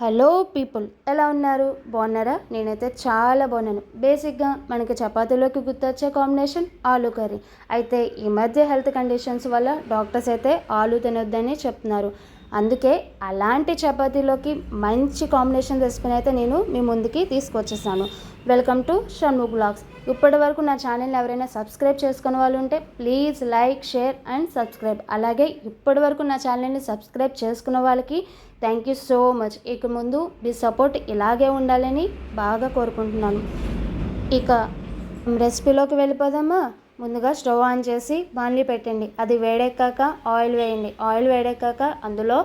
Hello people ఎలా ఉన్నారు? బాగున్నారా? నేనైతే చాలా బాగున్నాను. బేసిక్గా మనకి చపాతీలోకి గుర్తొచ్చే కాంబినేషన్ ఆలు కర్రీ. అయితే ఈ మధ్య హెల్త్ కండిషన్స్ వల్ల డాక్టర్స్ అయితే ఆలు తినొద్దని చెప్తున్నారు. అందుకే అలాంటి చపాతీలోకి మంచి కాంబినేషన్ రెసిపీని అయితే నేను మీ ముందుకి తీసుకొచ్చేసాను. వెల్కమ్ టు షణ్ము బ్లాగ్స్ ఇప్పటి వరకు నా ఛానల్ని ఎవరైనా సబ్స్క్రైబ్ చేసుకున్న వాళ్ళు ఉంటే please like share and subscribe అలాగే ఇప్పటి వరకు నా ఛానల్ని సబ్స్క్రైబ్ చేసుకున్న వాళ్ళకి థ్యాంక్ యూ సో మచ్ ఇక ముందు మీ సపోర్ట్ ఇలాగే ఉండాలని బాగా కోరుకుంటున్నాను. ఇక రెసిపీలోకి వెళ్ళిపోదామా? ముందుగా స్టవ్ ఆన్ చేసి బాణలి పెట్టండి. అది వేడెక్కాక ఆయిల్ వేయండి. ఆయిల్ వేడెక్కాక అందులో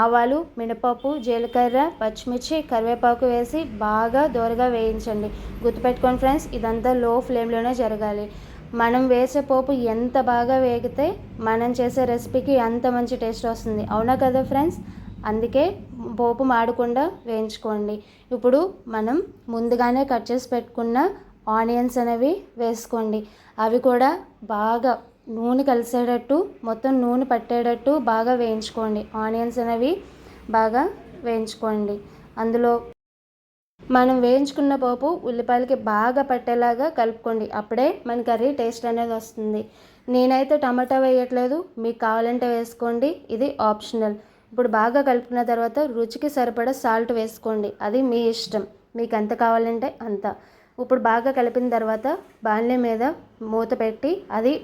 ఆవాలు మినపప్పు జీలకర్ర పచ్చిమిర్చి కరివేపాకు వేసి బాగా దోరగా వేయించండి. గుర్తుపెట్టుకోండి ఫ్రెండ్స్ ఇదంతా లో ఫ్లేమ్లోనే జరగాలి. మనం వేసే పోపు ఎంత బాగా వేగితే మనం చేసే రెసిపీకి అంత మంచి టేస్ట్ వస్తుంది. అవునా కదా ఫ్రెండ్స్? అందుకే పోపు మాడకుండా వేయించుకోండి. ఇప్పుడు మనం ముందుగానే కట్ చేసి పెట్టుకున్న ఆనియన్స్ అనేవి వేసుకోండి. అవి కూడా బాగా నూనె కలిసేటట్టు మొత్తం నూనె పట్టేటట్టు బాగా వేయించుకోండి. ఆనియన్స్ అనేవి బాగా వేయించుకోండి. అందులో మనం వేయించుకున్న పోపు ఉల్లిపాయలకి బాగా పట్టేలాగా కలుపుకోండి. అప్పుడే మన కర్రీ టేస్ట్ అనేది వస్తుంది. నేనైతే టమాటా వేయట్లేదు. మీకు కావాలంటే వేసుకోండి. ఇది ఆప్షనల్. ఇప్పుడు బాగా కలుపుకున్న తర్వాత రుచికి సరిపడా సాల్ట్ వేసుకోండి. అది మీ ఇష్టం. మీకు ఎంత కావాలంటే అంత. ఇప్పుడు బాగా కలిపిన తర్వాత బాణలే మీద మూత పెట్టి అది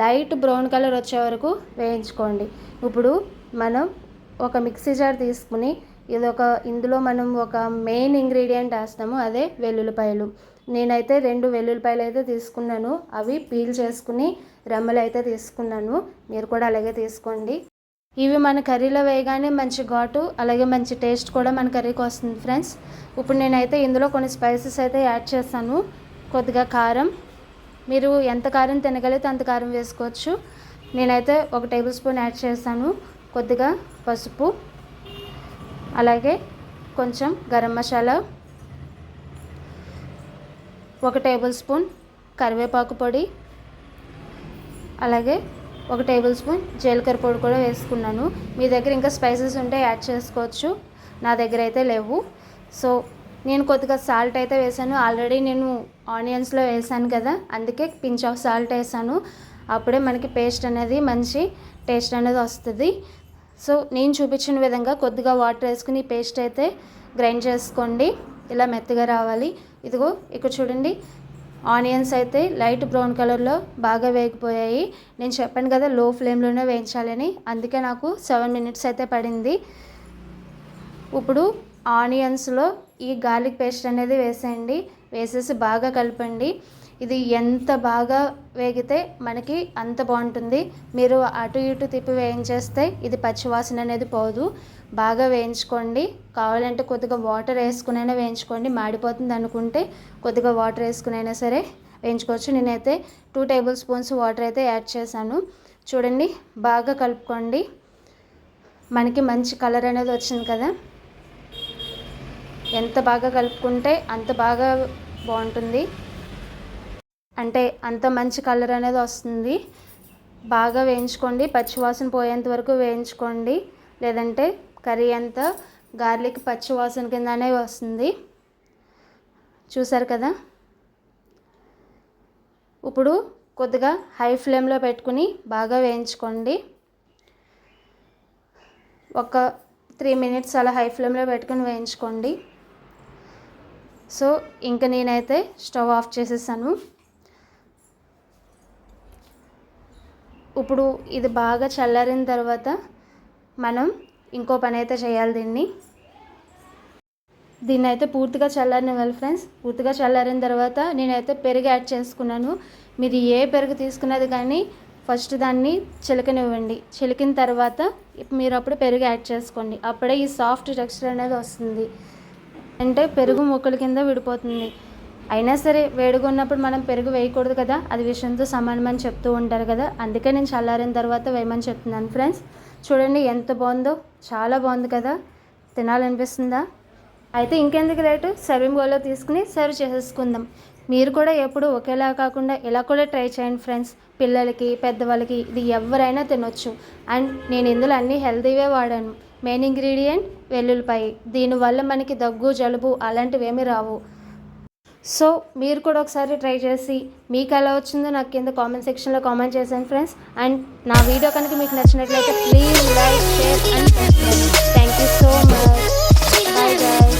లైట్ బ్రౌన్ కలర్ వచ్చే వరకు వేయించుకోండి. ఇప్పుడు మనం ఒక మిక్సీ జార్ తీసుకుని ఇది ఒక ఇందులో మనం ఒక మెయిన్ ఇంగ్రీడియంట్ వేస్తాము అదే వెల్లుల్లిపాయలు. నేనైతే రెండు వెల్లుల్లిపాయలు అయితే తీసుకున్నాను అవి పీల్ చేసుకుని రెమ్మలు అయితే తీసుకున్నాను. మీరు కూడా అలాగే తీసుకోండి. ఇవి మన కర్రీలో వేయగానే మంచి ఘాటు అలాగే మంచి టేస్ట్ కూడా మన కర్రీకి వస్తుంది ఫ్రెండ్స్. ఇప్పుడు నేనైతే ఇందులో కొన్ని స్పైసెస్ అయితే యాడ్ చేస్తాను. కొద్దిగా కారం. మీరు ఎంత కారం తినగలిగితే అంత కారం వేసుకోవచ్చు. నేనైతే ఒక టేబుల్ స్పూన్ యాడ్ చేస్తాను. కొద్దిగా పసుపు. అలాగే కొంచెం గరం మసాలా. ఒక టేబుల్ స్పూన్ కరివేపాకు పొడి. అలాగే ఒక టేబుల్ స్పూన్ జీలకర్ర పొడి కూడా వేసుకున్నాను. మీ దగ్గర ఇంకా స్పైసెస్ ఉంటే యాడ్ చేసుకోవచ్చు. నా దగ్గర అయితే లేవు. సో నేను కొద్దిగా సాల్ట్ అయితే వేసాను. ఆల్రెడీ నేను ఆనియన్స్లో వేసాను కదా అందుకే పించ్ ఆఫ్ సాల్ట్ వేసాను. అప్పుడే మనకి పేస్ట్ అనేది మంచి టేస్ట్ అనేది వస్తుంది. సో నేను చూపించిన విధంగా కొద్దిగా వాటర్ వేసుకుని పేస్ట్ అయితే గ్రైండ్ చేసుకోండి. ఇలా మెత్తగా రావాలి. ఇదిగో ఇక్కడ చూడండి. ఆనియన్స్ అయితే లైట్ బ్రౌన్ కలర్లో బాగా వేగిపోయాయి. నేను చెప్పాను కదా లో ఫ్లేమ్లోనే వేయించాలని. అందుకే నాకు సెవెన్ మినిట్స్ అయితే పడింది. ఇప్పుడు ఆనియన్స్లో ఈ గార్లిక్ పేస్ట్ అనేది వేసేయండి. వేసేసి బాగా కలపండి. ఇది ఎంత బాగా వేగితే మనకి అంత బాగుంటుంది. మీరు అటు ఇటు తిప్పి వేయించేస్తే ఇది పచ్చివాసన అనేది పోదు. బాగా వేయించుకోండి. కావాలంటే కొద్దిగా వాటర్ వేసుకునైనా వేయించుకోండి. మాడిపోతుంది అనుకుంటే కొద్దిగా వాటర్ వేసుకునైనా సరే వేయించుకోవచ్చు. నేనైతే టూ టేబుల్ స్పూన్స్ వాటర్ అయితే యాడ్ చేశాను. చూడండి బాగా కలుపుకోండి. మనకి మంచి కలర్ అనేది వచ్చింది కదా. ఎంత బాగా కలుపుకుంటే అంత బాగా బాగుంటుంది. అంటే అంత మంచి కలర్ అనేది వస్తుంది. బాగా వేయించుకోండి. పచ్చివాసన పోయేంత వరకు వేయించుకోండి. లేదంటే కర్రీ అంతా గార్లిక్ పచ్చివాసన కిందనే వస్తుంది. చూసారు కదా? ఇప్పుడు కొద్దిగా హై ఫ్లేమ్లో పెట్టుకుని బాగా వేయించుకోండి. ఒక త్రీ మినిట్స్ అలా హై ఫ్లేమ్లో పెట్టుకుని వేయించుకోండి. సో ఇంక నేనైతే స్టవ్ ఆఫ్ చేసేసాను. ఇప్పుడు ఇది బాగా చల్లారిన తర్వాత మనం ఇంకో పని అయితే చేయాలి దీన్ని. దీన్ని అయితే పూర్తిగా చల్లారనివ్వాలి ఫ్రెండ్స్ పూర్తిగా చల్లారిన తర్వాత నేనైతే పెరుగు యాడ్ చేసుకున్నాను. మీరు ఏ పెరుగు తీసుకున్నది కానీ ఫస్ట్ దాన్ని చిలకనివ్వండి. చిలికిన తర్వాత మీరు అప్పుడు పెరుగు యాడ్ చేసుకోండి. అప్పుడే ఈ సాఫ్ట్ టెక్స్చర్ అనేది వస్తుంది. అంటే పెరుగు ముక్కల కింద విడిపోతుంది. అయినా సరే వేడిగా ఉన్నప్పుడు మనం పెరుగు వేయకూడదు కదా? అది విషయంతో సమానమని చెప్తూ ఉంటారు కదా? అందుకే నేను చల్లారిన తర్వాత వేయమని చెప్తున్నాను ఫ్రెండ్స్. చూడండి ఎంత బాగుందో. చాలా బాగుంది కదా? తినాలనిపిస్తుందా? అయితే ఇంకెందుకు లేటు సర్వింగ్ బౌల్లో తీసుకుని సర్వ్ చేసేసుకుందాం. మీరు కూడా ఎప్పుడు ఒకేలా కాకుండా ఇలా కూడా ట్రై చేయండి ఫ్రెండ్స్. పిల్లలకి పెద్దవాళ్ళకి ఇది ఎవరైనా తినొచ్చు. అండ్ నేను ఇందులో అన్ని హెల్తీవే వాడాను. మెయిన్ ఇంగ్రీడియంట్ వెల్లుల్లిపాయ. దీనివల్ల మనకి దగ్గు జలుబు అలాంటివి ఏమీ రావు. సో మీరు కూడా ఒకసారి ట్రై చేసి మీకు ఎలా వచ్చిందో నాకు కింద కామెంట్ సెక్షన్లో కామెంట్ చేశాను ఫ్రెండ్స్. అండ్ నా వీడియో కనుక మీకు నచ్చినట్లయితే please like share and thank you so much bye bye